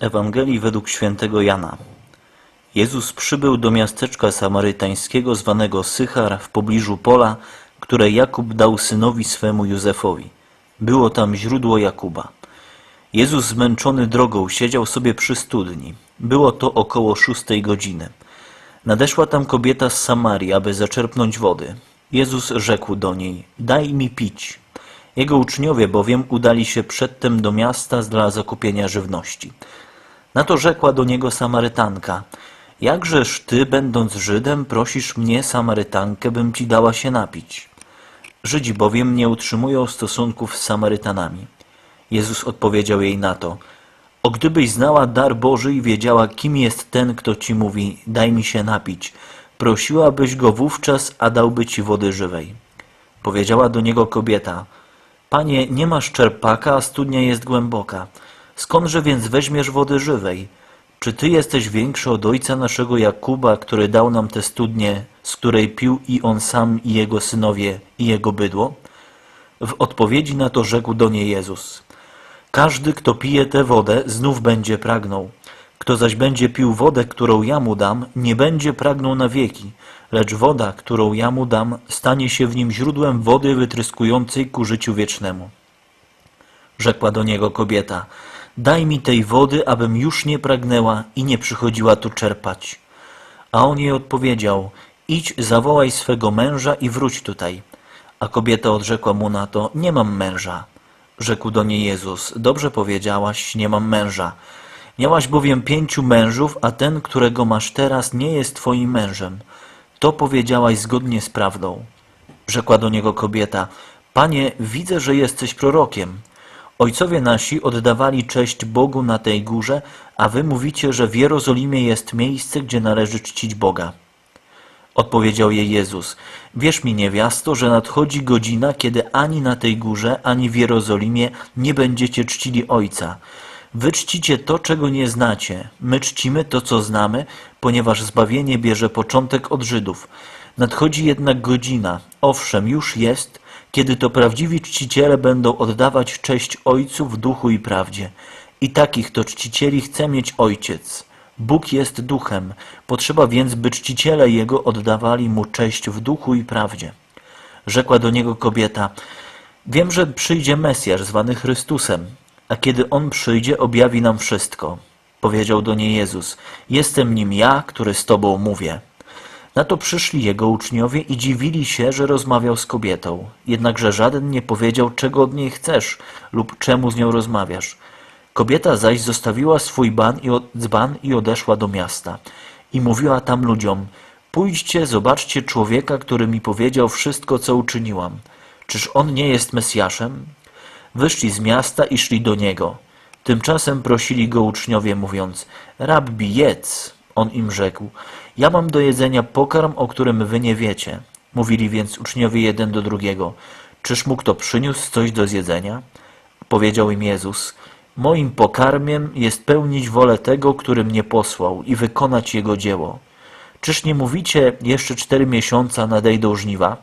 Ewangelii według świętego Jana. Jezus przybył do miasteczka samarytańskiego zwanego Sychar w pobliżu pola, które Jakub dał synowi swemu Józefowi. Było tam źródło Jakuba. Jezus zmęczony drogą siedział sobie przy studni. Było to około szóstej godziny. Nadeszła tam kobieta z Samarii, aby zaczerpnąć wody. Jezus rzekł do niej: Daj mi pić. Jego uczniowie bowiem udali się przedtem do miasta dla zakupienia żywności. Na to rzekła do niego Samarytanka: Jakżeż ty, będąc Żydem, prosisz mnie, Samarytankę, bym ci dała się napić? Żydzi bowiem nie utrzymują stosunków z Samarytanami. Jezus odpowiedział jej na to: O gdybyś znała dar Boży i wiedziała, kim jest ten, kto ci mówi: Daj mi się napić, prosiłabyś go wówczas, a dałby ci wody żywej. Powiedziała do niego kobieta: Panie, nie masz czerpaka, a studnia jest głęboka. Skądże więc weźmiesz wody żywej? Czy ty jesteś większy od ojca naszego Jakuba, który dał nam tę studnię, z której pił i on sam, i jego synowie, i jego bydło? W odpowiedzi na to rzekł do niej Jezus: Każdy, kto pije tę wodę, znów będzie pragnął. Kto zaś będzie pił wodę, którą ja mu dam, nie będzie pragnął na wieki, lecz woda, którą ja mu dam, stanie się w nim źródłem wody wytryskującej ku życiu wiecznemu. Rzekła do niego kobieta: Daj mi tej wody, abym już nie pragnęła i nie przychodziła tu czerpać. A on jej odpowiedział: Idź, zawołaj swego męża i wróć tutaj. A kobieta odrzekła mu na to: Nie mam męża. Rzekł do niej Jezus: Dobrze powiedziałaś, nie mam męża. Miałaś bowiem pięciu mężów, a ten, którego masz teraz, nie jest twoim mężem. To powiedziałaś zgodnie z prawdą. Rzekła do niego kobieta: Panie, widzę, że jesteś prorokiem. Ojcowie nasi oddawali cześć Bogu na tej górze, a wy mówicie, że w Jerozolimie jest miejsce, gdzie należy czcić Boga. Odpowiedział jej Jezus: Wierz mi, niewiasto, że nadchodzi godzina, kiedy ani na tej górze, ani w Jerozolimie nie będziecie czcili Ojca. Wy czcicie to, czego nie znacie. My czcimy to, co znamy, ponieważ zbawienie bierze początek od Żydów. Nadchodzi jednak godzina, owszem, już jest, kiedy to prawdziwi czciciele będą oddawać cześć Ojcu w duchu i prawdzie. I takich to czcicieli chce mieć Ojciec. Bóg jest duchem, potrzeba więc, by czciciele Jego oddawali Mu cześć w duchu i prawdzie. Rzekła do niego kobieta, wiem, że przyjdzie Mesjasz zwany Chrystusem, a kiedy On przyjdzie, objawi nam wszystko. Powiedział do niej Jezus, jestem nim ja, który z Tobą mówię. Na to przyszli Jego uczniowie i dziwili się, że rozmawiał z kobietą. Jednakże żaden nie powiedział, czego od niej chcesz lub czemu z nią rozmawiasz. Kobieta zaś zostawiła swój ban i dzban i odeszła do miasta. I mówiła tam ludziom, pójdźcie, zobaczcie człowieka, który mi powiedział wszystko, co uczyniłam. Czyż on nie jest Mesjaszem? Wyszli z miasta i szli do niego. Tymczasem prosili go uczniowie, mówiąc, Rabbi, jedz. On im rzekł, ja mam do jedzenia pokarm, o którym wy nie wiecie. Mówili więc uczniowie jeden do drugiego, czyż mu kto przyniósł coś do zjedzenia? Powiedział im Jezus, moim pokarmiem jest pełnić wolę tego, który mnie posłał i wykonać jego dzieło. Czyż nie mówicie, jeszcze cztery miesiąca nadejdą żniwa?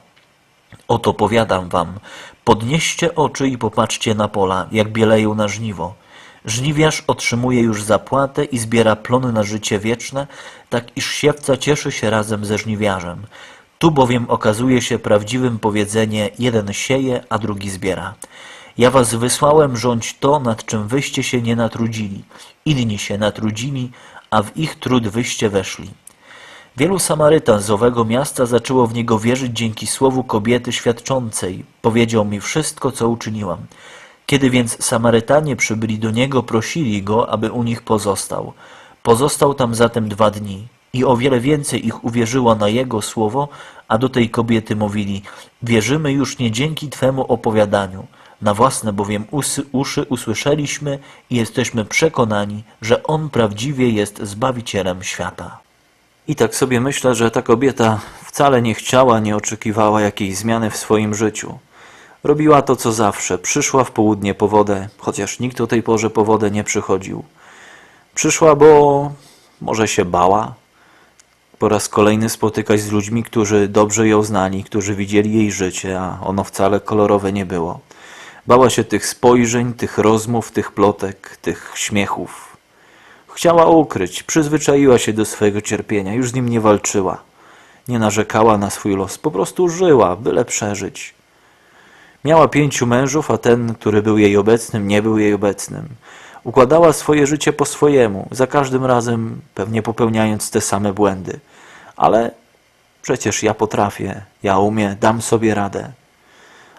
Oto powiadam wam, podnieście oczy i popatrzcie na pola, jak bieleją na żniwo. Żniwiarz otrzymuje już zapłatę i zbiera plony na życie wieczne, tak iż siewca cieszy się razem ze żniwiarzem. Tu bowiem okazuje się prawdziwym powiedzenie, jeden sieje, a drugi zbiera. Ja was wysłałem rządź to, nad czym wyście się nie natrudzili. Inni się natrudzili, a w ich trud wyście weszli. Wielu Samarytan z owego miasta zaczęło w niego wierzyć dzięki słowu kobiety świadczącej. Powiedział mi wszystko, co uczyniłam. Kiedy więc Samarytanie przybyli do niego, prosili go, aby u nich pozostał. Pozostał tam zatem dwa dni. I o wiele więcej ich uwierzyło na jego słowo, a do tej kobiety mówili: Wierzymy już nie dzięki twemu opowiadaniu. Na własne bowiem usy, uszy usłyszeliśmy i jesteśmy przekonani, że on prawdziwie jest zbawicielem świata. I tak sobie myślę, że ta kobieta wcale nie chciała, nie oczekiwała jakiejś zmiany w swoim życiu. Robiła to, co zawsze. Przyszła w południe po wodę, chociaż nikt o tej porze po wodę nie przychodził. Przyszła, bo może się bała. Po raz kolejny spotykać z ludźmi, którzy dobrze ją znali, którzy widzieli jej życie, a ono wcale kolorowe nie było. Bała się tych spojrzeń, tych rozmów, tych plotek, tych śmiechów. Chciała ukryć, przyzwyczaiła się do swojego cierpienia, już z nim nie walczyła. Nie narzekała na swój los, po prostu żyła, byle przeżyć. Miała pięciu mężów, a ten, który był jej obecnym, nie był jej obecnym. Układała swoje życie po swojemu, za każdym razem pewnie popełniając te same błędy. Ale przecież ja potrafię, ja umiem, dam sobie radę.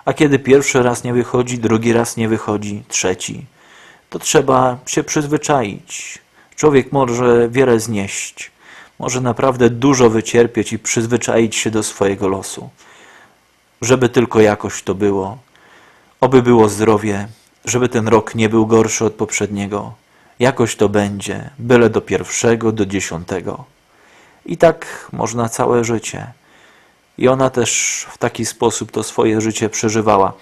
A kiedy pierwszy raz nie wychodzi, drugi raz nie wychodzi, trzeci, to trzeba się przyzwyczaić. Człowiek może wiele znieść, może naprawdę dużo wycierpieć i przyzwyczaić się do swojego losu. Żeby tylko jakoś to było. Oby było zdrowie, żeby ten rok nie był gorszy od poprzedniego. Jakoś to będzie, byle do pierwszego, do dziesiątego. I tak można całe życie. I ona też w taki sposób to swoje życie przeżywała.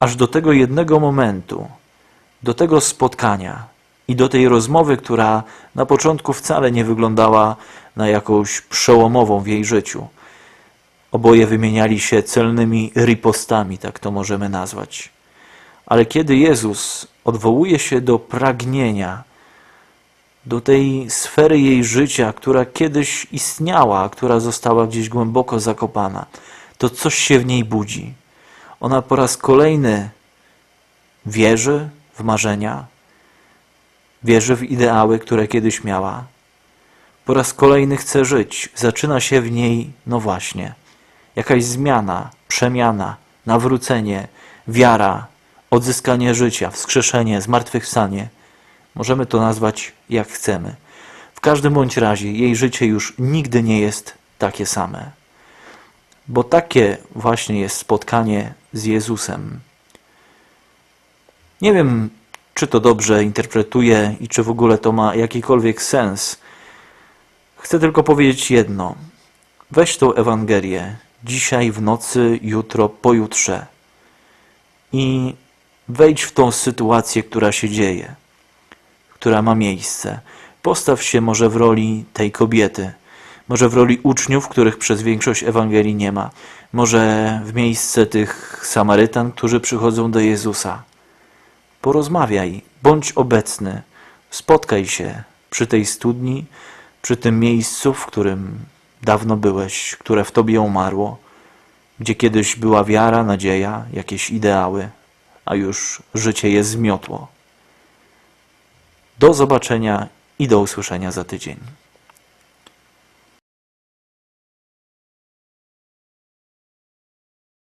Aż do tego jednego momentu, do tego spotkania i do tej rozmowy, która na początku wcale nie wyglądała na jakąś przełomową w jej życiu. Oboje wymieniali się celnymi ripostami, tak to możemy nazwać. Ale kiedy Jezus odwołuje się do pragnienia, do tej sfery jej życia, która kiedyś istniała, która została gdzieś głęboko zakopana, to coś się w niej budzi. Ona po raz kolejny wierzy w marzenia, wierzy w ideały, które kiedyś miała. Po raz kolejny chce żyć. Zaczyna się w niej, no właśnie, jakaś zmiana, przemiana, nawrócenie, wiara, odzyskanie życia, wskrzeszenie, zmartwychwstanie. Możemy to nazwać jak chcemy. W każdym bądź razie jej życie już nigdy nie jest takie same. Bo takie właśnie jest spotkanie z Jezusem. Nie wiem, czy to dobrze interpretuję i czy w ogóle to ma jakikolwiek sens. Chcę tylko powiedzieć jedno. Weź tą Ewangelię dzisiaj, w nocy, jutro, pojutrze i wejdź w tą sytuację, która się dzieje, która ma miejsce. Postaw się może w roli tej kobiety, może w roli uczniów, których przez większość Ewangelii nie ma, może w miejsce tych Samarytan, którzy przychodzą do Jezusa. Porozmawiaj, bądź obecny, spotkaj się przy tej studni, przy tym miejscu, w którym dawno byłeś, które w tobie umarło, gdzie kiedyś była wiara, nadzieja, jakieś ideały, a już życie je zmiotło. Do zobaczenia i do usłyszenia za tydzień.